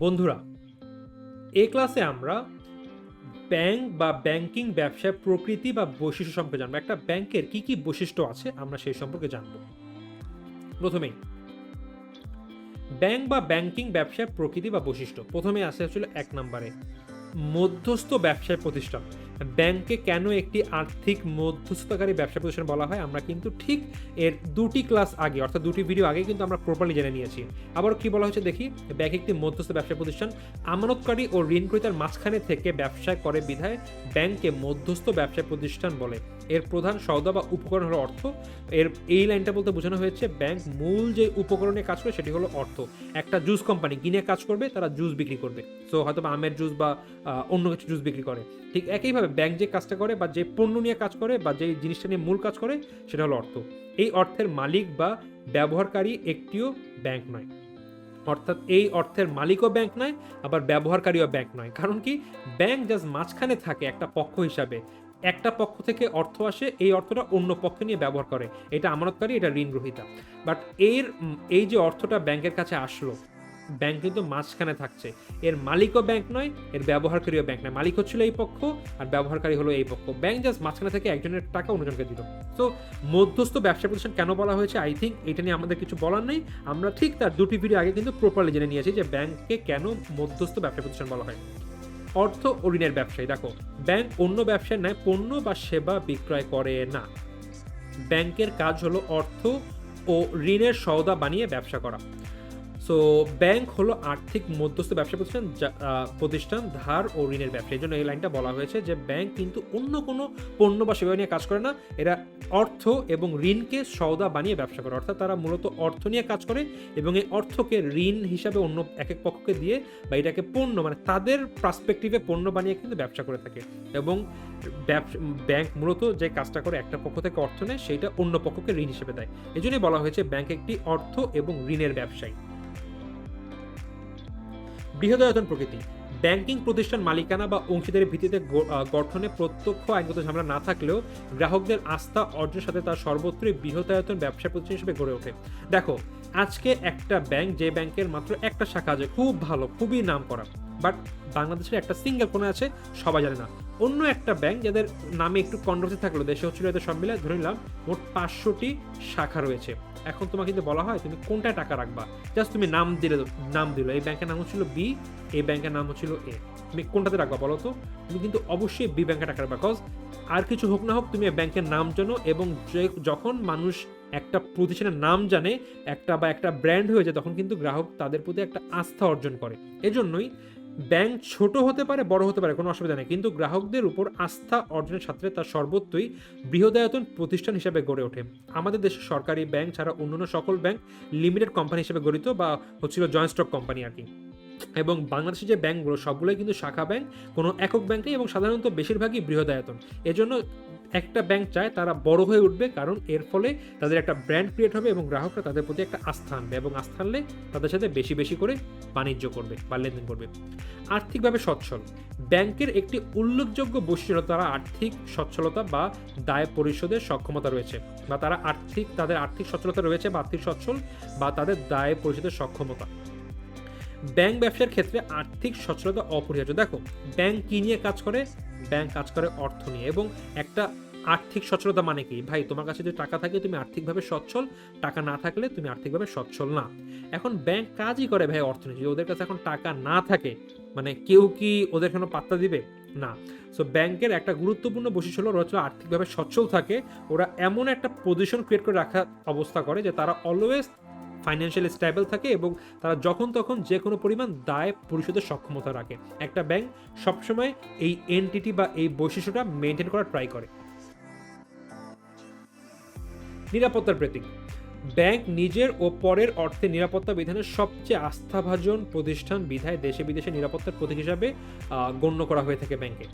বন্ধুরা, এ ক্লাসে আমরা ব্যাংক বা ব্যাংকিং ব্যবসায় প্রকৃতি বা বৈশিষ্ট্য সম্পর্কে জানব। একটা ব্যাংকের কি কি বৈশিষ্ট্য আছে আমরা সেই সম্পর্কে জানব। প্রথমেই ব্যাংক বা ব্যাংকিং ব্যবসায় প্রকৃতি বা বৈশিষ্ট্য। প্রথমে আসে হচ্ছিল এক নম্বরে মধ্যস্থ ব্যবসায় প্রতিষ্ঠান। ব্যাংকে কেন একটি আর্থিক মধ্যস্থতাকারী ব্যবসা প্রতিষ্ঠান বলা হয়? আমরা কিন্তু ঠিক এর দুটি ক্লাস আগে, অর্থাৎ দুটি ভিডিও আগে কিন্তু আমরা প্রপারলি জেনে নিয়েছি। আবার কি বলা হচ্ছে দেখি? ব্যাংক একটি মধ্যস্থ ব্যবসা প্রতিষ্ঠান। আমানতকারী ও ঋণ ক্রেতার মাঝখানে থেকে ব্যবসা করে বিধায় ব্যাংকে মধ্যস্থ ব্যবসা প্রতিষ্ঠান বলে। এর প্রধান সওদা বা উপকরণ হলো অর্থ। এর এই লাইনটা বলতে বোঝানো হয়েছে ব্যাংক মূল যে উপকরণে কাজ করে সেটি হলো অর্থ। একটা জুস কোম্পানি কিনে কাজ করবে, তারা জুস বিক্রি করবে। সো হয়তো বা আমের জুস বা অন্য কিছু জুস বিক্রি করে। ঠিক একইভাবে ব্যাংক যে কাজটা করে বা যে পণ্য নিয়ে কাজ করে বা যে জিনিসটা নিয়ে মূল কাজ করে, সেটা হলো অর্থ। এই অর্থের মালিক বা ব্যবহারকারী একটিও ব্যাংক নয়। অর্থাৎ এই অর্থের মালিকও ব্যাংক নয়, আবার ব্যবহারকারীও ব্যাংক নয়। কারণ কি? ব্যাংক জাস্ট মাঝখানে থাকে একটা পক্ষ হিসাবে। একটা পক্ষ থেকে অর্থ আসে, এই অর্থটা অন্য পক্ষ নিয়ে ব্যবহার করে। এটা আমানতকারী, এটা ঋণ গ্রহীতা। বাট এর, এই যে অর্থটা ব্যাংকের কাছে আসলো, ব্যাংক কিন্তু মাঝখানে থাকছে। এর মালিকও ব্যাংক নয়, এর ব্যবহারকারীও ব্যাংক নয়। মালিক হচ্ছিল এই পক্ষ, আর ব্যবহারকারী হলো এই পক্ষ। ব্যাংক জাস্ট মাঝখানে থেকে একজনের টাকা অন্যজনকে দিল। তো মধ্যস্থ ব্যবসা প্রতিষ্ঠান কেন বলা হয়েছে? আই থিঙ্ক এটা নিয়ে আমাদের কিছু বলার নেই। আমরা ঠিক তার দুটি ভিডিও আগে কিন্তু প্রপারলি জেনে নিয়েছি যে ব্যাংককে কেন মধ্যস্থ ব্যবসা প্রতিষ্ঠান বলা হয়। অর্থ ও ঋণের ব্যবসায়ী। দেখো ব্যাংক অন্য ব্যবসায় নেয় পণ্য বা সেবা বিক্রয় করে না। ব্যাংকের কাজ হলো অর্থ ও ঋণের সওদা বানিয়ে ব্যবসা করা। সো ব্যাংক হলো আর্থিক মধ্যস্থ ব্যবসা প্রতিষ্ঠান প্রতিষ্ঠান, ধার ও ঋণের ব্যবসা। এই জন্য এই লাইনটা বলা হয়েছে যে ব্যাংক কিন্তু অন্য কোনো পণ্য বা সেবা নিয়ে কাজ করে না। এরা অর্থ এবং ঋণকে সওদা বানিয়ে ব্যবসা করে। অর্থাৎ তারা মূলত অর্থ নিয়ে কাজ করে এবং এই অর্থকে ঋণ হিসাবে অন্য এক এক পক্ষকে দিয়ে বা এটাকে পণ্য মানে তাদের পার্সপেক্টিভে পণ্য বানিয়ে কিন্তু ব্যবসা করে থাকে। এবং ব্যাংক মূলত যে কাজটা করে একটা পক্ষ থেকে অর্থ নেয় সেইটা অন্য পক্ষকে ঋণ হিসেবে দেয়। এই জন্যই বলা হয়েছে ব্যাংক একটি অর্থ এবং ঋণের ব্যবসায়ী। বৃহদায়তন প্রকৃতি। ব্যাংকিং প্রতিষ্ঠান মালিকানা বা অংশীদারি ভিত্তিতে গঠনে প্রত্যক্ষ আইনগত ঝামেলা না থাকলেও গ্রাহকদের আস্থা অর্জনের সাথে তার সর্বত্রই বৃহদায়তন ব্যবসা প্রতিষ্ঠান হিসেবে গড়ে ওঠে। দেখো, আজকে একটা ব্যাংক, যে ব্যাংকের মাত্র একটা শাখা আছে, খুব ভালো, খুবই নাম করা বাট বাংলাদেশের একটা সিঙ্গেল কোণে আছে, সবাই জানে না। অন্য একটা ব্যাংক, যাদের নামে একটু কন্ট্রোভার্সি থাকল, দেশে হচ্ছিল এদের সব মিলে ধরে নিলাম মোট পাঁচশোটি শাখা রয়েছে। এখন তোমাকে যদি বলা হয়, তুমি কোনটায় টাকা রাখবা? জাস্ট তুমি নাম দিলে, নাম দিল। এই ব্যাংকের নাম হচ্ছিল বি এই ব্যাংকের নাম হচ্ছিল এ তুমি কোনটাতে রাখবা বলো তো? তুমি কিন্তু অবশ্যই বি ব্যাংকে টাকা রাখবা বিকজ আর কিছু হোক না হোক, তুমি এই ব্যাংকের নাম জানো এবং যখন মানুষ একটা প্রতিষ্ঠানের নাম জানে, একটা বা একটা ব্র্যান্ড হয়ে যায়, তখন কিন্তু গ্রাহক তাদের প্রতি একটা আস্থা অর্জন করে। এজন্যই ব্যাংক ছোট হতে পারে, বড় হতে পারে, কোনো অসুবিধা নেই। কিন্তু গ্রাহকদের উপর আস্থা অর্জনের সাথে তার সর্বত্রই বৃহদায়তন প্রতিষ্ঠান হিসেবে গড়ে ওঠে। আমাদের দেশের সরকারি ব্যাংক ছাড়া অন্যান্য সকল ব্যাংক লিমিটেড কোম্পানি হিসেবে গঠিত বা হচ্ছিল জয়েন্ট স্টক কোম্পানি আর কি। এবং বাংলাদেশের যে ব্যাংকগুলো, সবগুলোই কিন্তু শাখা ব্যাংক, কোনো একক ব্যাংক এবং সাধারণত বেশিরভাগই বৃহদায়তন। এজন্য একটা ব্যাংক চায়, তারা বড় হয়ে উঠবে কারণ এর ফলে তাদের একটা ব্র্যান্ড ক্রিয়েট হবে এবং গ্রাহকরা তাদের প্রতি একটা আস্থা আনবে এবং আস্থা আনলে তাদের সাথে বেশি বেশি করে বাণিজ্য করবে বা লেনদেন করবে। আর্থিকভাবে সচ্ছল। ব্যাংকের একটি উল্লেখযোগ্য বৈশিষ্ট্য তারা আর্থিক সচ্ছলতা বা দায় পরিশোধের সক্ষমতা রয়েছে বা তারা আর্থিক, তাদের আর্থিক সচ্ছলতা রয়েছে বা আর্থিক সচ্ছল বা তাদের দায় পরিশোধের সক্ষমতা। ব্যাংক ব্যবসার ক্ষেত্রে আর্থিক সচ্ছলতা অপরিহার্য। দেখো ব্যাংক কি নিয়ে কাজ করে? ব্যাংক কাজ করে অর্থ নিয়ে এবং একটা আর্থিক সচ্ছলতা মানে কি? ভাই, তোমার কাছে যদি টাকা থাকে, তুমি আর্থিকভাবে সচ্ছল। টাকা না থাকলে তুমি আর্থিকভাবে সচ্ছল না। এখন ব্যাংক কাজই করে ভাই অর্থনীতি। ওদের কাছে এখন টাকা না থাকে মানে কেউ কি ওদের কোনো পাত্তা দিবে? না। সো ব্যাংকের একটা গুরুত্বপূর্ণ বৈশিষ্ট্য হলো, ওরা হচ্ছে আর্থিকভাবে সচ্ছল থাকে। ওরা এমন একটা পজিশন ক্রিয়েট করে রাখার অবস্থা করে যে তারা অলওয়েজ ফাইন্যান্সিয়ালি স্টেবল থাকে এবং তারা যখন তখন যে কোনো পরিমাণ দায় পরিশোধের সক্ষমতা রাখে। একটা ব্যাংক সবসময় এই এনটিটি বা এই বৈশিষ্ট্যটা মেনটেন করার ট্রাই করে। নিরাপত্তার প্রতীক। ব্যাংক নিজের ও পরের অর্থে নিরাপত্তা বিধানের সবচেয়ে আস্থাভাজন প্রতিষ্ঠান বিধায় দেশে বিদেশে নিরাপত্তার প্রতীক হিসাবে গণ্য করা হয়ে থাকে ব্যাংকে।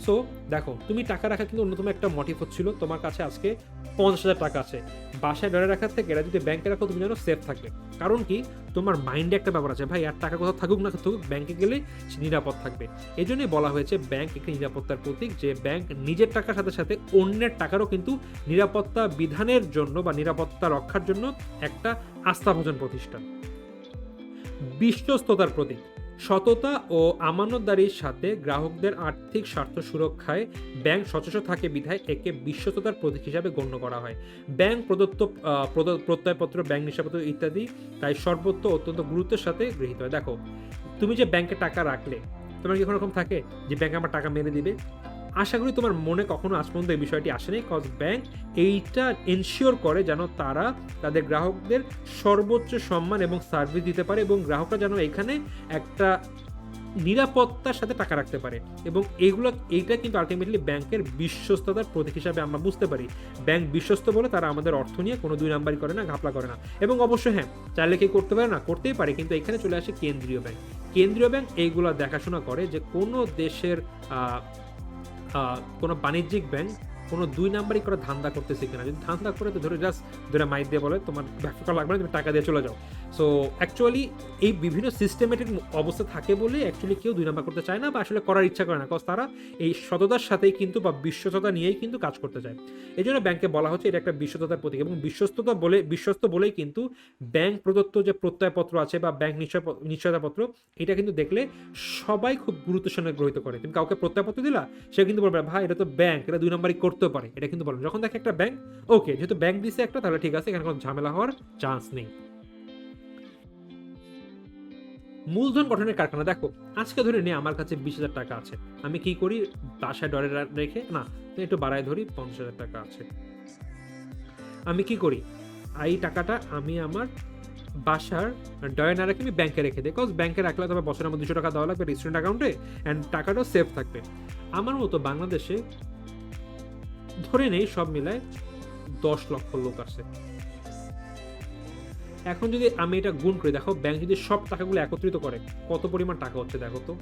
সো দেখো, তুমি টাকা রাখা কিন্তু অন্যতম একটা মোটিভ হচ্ছিল। তোমার কাছে আজকে পঞ্চাশ হাজার টাকা আছে। বাসায় ডরে রাখার থেকে এরা যদি ব্যাংকে রাখো, তুমি যেন সেফ থাকবে। কারণ কি? তোমার মাইন্ডে একটা ব্যাপার আছে, ভাই, আর টাকা কোথাও থাকুক না থাকুক ব্যাংকে গেলে সে নিরাপদ থাকবে। এই জন্যই বলা হয়েছে ব্যাংক একটি নিরাপত্তার প্রতীক, যে ব্যাংক নিজের টাকার সাথে সাথে অন্যের টাকারও কিন্তু নিরাপত্তা বিধানের জন্য বা নিরাপত্তা রক্ষার জন্য একটা আস্থাভাজন প্রতিষ্ঠান। বিশ্বস্ততার প্রতীক। সততা ও আমানতদারির সাথে গ্রাহকদের আর্থিক স্বার্থ সুরক্ষায় ব্যাংক সচেষ্ট থাকে বিধায় একে বিশ্বস্ততার প্রতীক হিসাবে গণ্য করা হয়। ব্যাংক প্রদত্ত প্রদ- প্রত্যয়পত্র, ব্যাংক নিরাপত্র ইত্যাদি তাই সর্বত্র অত্যন্ত গুরুত্বের সাথে গৃহীত হয়। দেখো, তুমি যে ব্যাংকে টাকা রাখলে, তোমার কি কোনো রকম থাকে যে ব্যাংক আমার টাকা মেরে দিবে? আশা করি তোমার মনে কখনো আজ পর্যন্ত এই বিষয়টি আসেনি কজ ব্যাংক এইটা এনশিওর করে যেন তারা তাদের গ্রাহকদের সর্বোচ্চ সম্মান এবং সার্ভিস দিতে পারে এবং গ্রাহকরা যেন এখানে একটা নিরাপত্তার সাথে টাকা রাখতে পারে। এবং এইগুলো এইটা কিন্তু আলটিমেটলি ব্যাংকের বিশ্বস্ততার প্রতীক হিসাবে আমরা বুঝতে পারি। ব্যাংক বিশ্বস্ত বলে তারা আমাদের অর্থ নিয়ে কোনো দুই নাম্বারই করে না, ঘাপলা করে না। এবং অবশ্যই হ্যাঁ চাইলে কি করতে পারে না, করতেই পারে, কিন্তু এখানে চলে আসে কেন্দ্রীয় ব্যাংক কেন্দ্রীয় ব্যাংক এইগুলো দেখাশোনা করে যে কোনো দেশের কোনো বাণিজ্যিক ব্যাংক কোনো দুই নাম্বারই করে ধান্দা করতেছে কিনা। যদি ধান্দা করে, তো ধরে জাস্ট ধরে মাইক দিয়ে বলে, তোমার ব্যবসা লাগবে না, তুমি টাকা দিয়ে চলে যাও। সো অ্যাকচুয়ালি এই বিভিন্ন সিস্টেমেটিক অবস্থা থাকে বলে অ্যাকচুয়ালি কেউ দুই নাম্বার করতে চায় না বা আসলে করার ইচ্ছা করে না। কজ তারা এই সততার সাথেই কিন্তু বা বিশ্বস্ততা নিয়েই কিন্তু কাজ করতে চায়। এই জন্য ব্যাংকে বলা হচ্ছে, এটা একটা বিশ্বস্ততার প্রতীক এবং বিশ্বস্ততা বলে, বিশ্বস্ত বলেই কিন্তু ব্যাংক প্রদত্ত যে প্রত্যয়পত্র আছে বা ব্যাংক নিশ্চয়, নিশ্চয়তাপত্র, এটা কিন্তু দেখলে সবাই খুব গুরুত্বের সঙ্গে গ্রহিত করে। তুমি কাউকে প্রত্যয়পত্র দিলা সে কিন্তু বলবে, ভাই, এটা তো ব্যাংক, এটা দুই নম্বরই করতে পারে, এটা কিন্তু বলবে যখন দেখে একটা ব্যাংক ওকে যেহেতু ব্যাংক দিছে একটা, তাহলে ঠিক আছে, এখানে কোনো ঝামেলা হওয়ার চান্স নেই। মূলধন গঠনের কারখানা, দেখো, আজকে ধরে নিয়ে আমার কাছে বিশ হাজার টাকা আছে। আমি কি করি? বাসায় ডরে রেখে, না একটু বাড়ায় ধরি, পঞ্চাশ হাজার টাকা আছে। আমি কি করি? এই টাকাটা আমি আমার বাসার ডয়ে না রেখে আমি ব্যাংকে রেখে দিই। বিকজ ব্যাংকে রাখলে তবে বছরের মধ্যে দুশো টাকা দেওয়া লাগবে রেস্টুরেন্ট অ্যাকাউন্টে অ্যান্ড টাকাটাও সেফ থাকবে। আমার মতো বাংলাদেশে ধরে নেই, সব মিলায় দশ লক্ষ লোক আছে এখন যদি আমি এটা গুণ করি, দেখো ব্যাংক যদি সব টাকাগুলো একত্রিত করে, কত পরিমাণ টাকা হচ্ছে দেখো তো?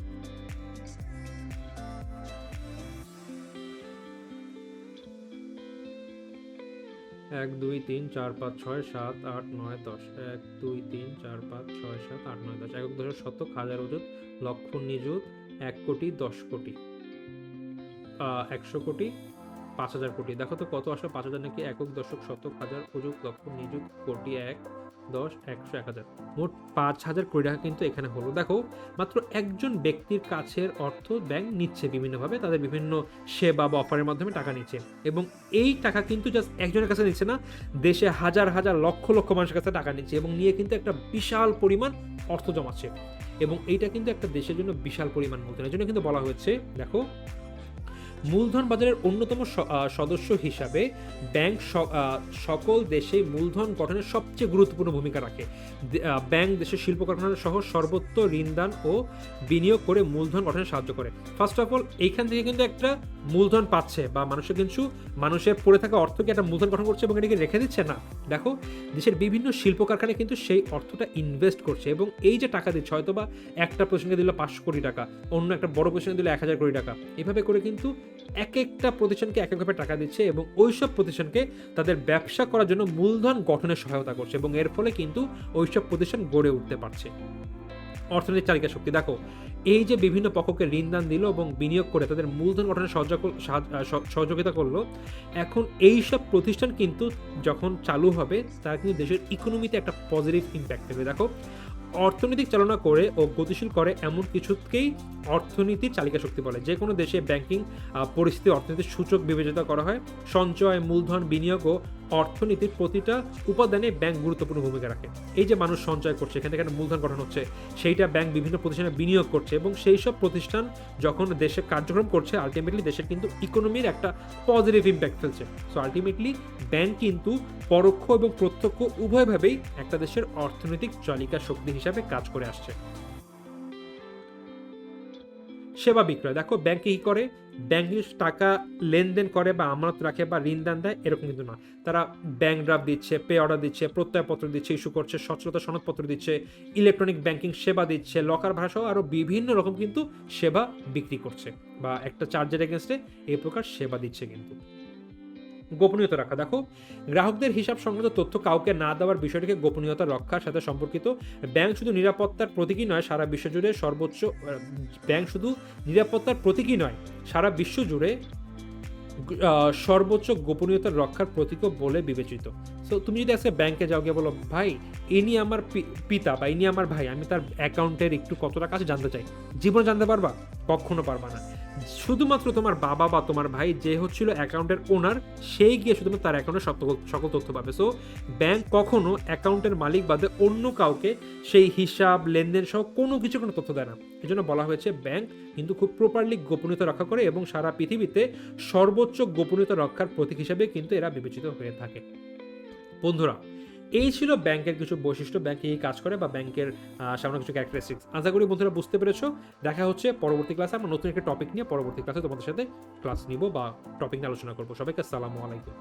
এক, দুই, তিন, চার, পাঁচ, ছয়, সাত, আট, নয়, দশ। এক, দুই, তিন, চার, পাঁচ, ছয়, সাত, আট, নয়, দশ। একক দশের শতক, হাজার অযুত লক্ষ নিযুত, এক কোটি, দশ কোটি। একশো কোটি পাঁচ হাজার কোটি। দেখো তো কত আসে পাঁচ হাজার নাকি একক দশক শতক হাজার অযুত লক্ষ নিযুত কোটি এক, দশ, একশো, এক হাজার। মোট পাঁচ হাজার কোটি টাকা কিন্তু এখানে হলো। দেখো, মাত্র একজন ব্যক্তির কাছের অর্থ ব্যাংক নিচ্ছে বিভিন্নভাবে, তাদের বিভিন্ন সেবা বা অফারের মাধ্যমে টাকা নিচ্ছে। এবং এই টাকা কিন্তু জাস্ট একজনের কাছে নিচ্ছে না, দেশে হাজার হাজার, লক্ষ লক্ষ মানুষের কাছে টাকা নিচ্ছে এবং নিয়ে কিন্তু একটা বিশাল পরিমাণ অর্থ জমাচ্ছে। এবং এইটা কিন্তু একটা দেশের জন্য বিশাল পরিমাণ মূলধন এই জন্য কিন্তু বলা হয়েছে। দেখো মূলধন বাজারের অন্যতম সদস্য হিসাবে ব্যাংক সকল দেশে মূলধন গঠনের সবচেয়ে গুরুত্বপূর্ণ ভূমিকা রাখে। ব্যাংক দেশের শিল্প কারখানা সহ সর্বত্র ঋণদান ও বিনিয়োগ করে মূলধন গঠনে সাহায্য করে। ফার্স্ট অফ অল এইখান থেকে কিন্তু একটা মূলধন পাচ্ছে বা মানুষের কিন্তু মানুষের পড়ে থাকা অর্থকে একটা মূলধন গঠন করছে এবং এটাকে রেখে দিচ্ছে না। দেখো, দেশের বিভিন্ন শিল্প কারখানায় কিন্তু সেই অর্থটা ইনভেস্ট করছে এবং এই যে টাকা দিচ্ছে, হয়তো বা একটা প্রতিষ্ঠানকে দিল পাঁচশো কোটি টাকা, অন্য একটা বড় প্রতিষ্ঠানে দিল এক হাজার কোটি টাকা। এভাবে করে কিন্তু এক একটা প্রতিষ্ঠানকে এক একভাবে টাকা দিচ্ছে এবং ওইসব প্রতিষ্ঠানকে তাদের ব্যবসা করার জন্য মূলধন গঠনে সহায়তা করছে এবং এর ফলে কিন্তু ওইসব প্রতিষ্ঠান গড়ে উঠতে পারছে। অর্থনৈতিক চালিকা শক্তি। দেখো, এই যে বিভিন্ন পক্ষকে ঋণদান দিল এবং বিনিয়োগ করে তাদের মূলধন গঠনে সহযোগিতা করল, এখন এই সব প্রতিষ্ঠান কিন্তু যখন চালু হবে, তারা কিন্তু দেশের ইকোনমিতে একটা পজিটিভ ইম্প্যাক্ট ফেলবে দেখো, অর্থনৈতিক চালনা করে ও গতিশীল করে এমন কিছুকেই অর্থনীতির চালিকা শক্তি বলে। যে কোনো দেশে ব্যাংকিং পরিস্থিতি অর্থনীতির সূচক বিবেচনা করা হয়। সঞ্চয়, মূলধন, বিনিয়োগ ও অর্থনীতির প্রতিটা উপাদানে ব্যাংক গুরুত্বপূর্ণ ভূমিকা রাখে। এই যে মানুষ সঞ্চয় করছে, এখানে এখানে মূলধন গঠন হচ্ছে, সেইটা ব্যাংক বিভিন্ন প্রতিষ্ঠানে বিনিয়োগ করছে এবং সেই সব প্রতিষ্ঠান যখন দেশে কার্যক্রম করছে আলটিমেটলি দেশের কিন্তু ইকোনমির একটা পজিটিভ ইম্প্যাক্ট ফেলছে। সো আলটিমেটলি ব্যাংক কিন্তু পরোক্ষ এবং প্রত্যক্ষ উভয়ভাবেই একটা দেশের অর্থনৈতিক চালিকা শক্তি হিসাবে কাজ করে আসছে। সেবা বিক্রয়। দেখো ব্যাংকে কি করে? ব্যাংক টাকা লেনদেন করে বা আমানত রাখে বা ঋণ দান দেয়, এরকম কিন্তু না। তারা ব্যাংক ড্রাফট দিচ্ছে পে অর্ডার দিচ্ছে, প্রত্যয়পত্র দিচ্ছে ইস্যু করছে সচলতা সনদপত্র দিচ্ছে ইলেকট্রনিক ব্যাংকিং সেবা দিচ্ছে লকার ভাষাও আরও বিভিন্ন রকম কিন্তু সেবা বিক্রি করছে বা একটা চার্জের এগেনস্টে এই প্রকার সেবা দিচ্ছে কিন্তু। গোপনীয়তা রাখা দেখো, গ্রাহকদের হিসাব সংক্রান্ত তথ্য কাউকে না দেওয়ার বিষয়টিকে গোপনীয়তা রক্ষার সাথে সম্পর্কিত। ব্যাংক শুধু নিরাপত্তার প্রতীকই নয়, সারা বিশ্ব জুড়ে সর্বোচ্চ ব্যাংক শুধু নিরাপত্তার প্রতীকই নয়, সারা বিশ্ব জুড়ে সর্বোচ্চ গোপনীয়তা রক্ষার প্রতীকও বলে বিবেচিত। তো তুমি যদি আজকে ব্যাংকে যাও গিয়ে বলো, ভাই ইনি আমার পিতা বা ইনি আমার ভাই, আমি তার অ্যাকাউন্টের একটু কত টাকা আছে জানতে চাই। জীবনে জানতে পারবা? কখনো পারবা না। শুধুমাত্র তোমার বাবা বা তোমার ভাই যে হচ্ছিল অ্যাকাউন্টের ওনার সেই গিয়ে শুধুমাত্র তার অ্যাকাউন্টের সকল সকল তথ্য পাবে। সো ব্যাংক কখনো অ্যাকাউন্টের মালিক বাদে অন্য কাউকে সেই হিসাব, লেনদেন সহ কোনো কিছু কোনো তথ্য দেয় না। এই জন্য বলা হয়েছে ব্যাংক কিন্তু খুব প্রপারলি গোপনীয়তা রক্ষা করে এবং সারা পৃথিবীতে সর্বোচ্চ গোপনীয়তা রক্ষার প্রতীক হিসেবে কিন্তু এরা বিবেচিত হয়ে থাকে। বন্ধুরা, এই ছিল ব্যাংকের কিছু বৈশিষ্ট্য। ব্যাংকে এই কাজ করে বা ব্যাংকের সামনে কিছু ক্যারেক্টারিস্টিক্স আশা করি বন্ধুরা বুঝতে পেরেছ। দেখা হচ্ছে পরবর্তী ক্লাসে আমরা নতুন একটা টপিক নিয়ে পরবর্তী ক্লাসে তোমাদের সাথে ক্লাস নিব বা টপিক নিয়ে আলোচনা করব। সবাইকে আসসালামু আলাইকুম।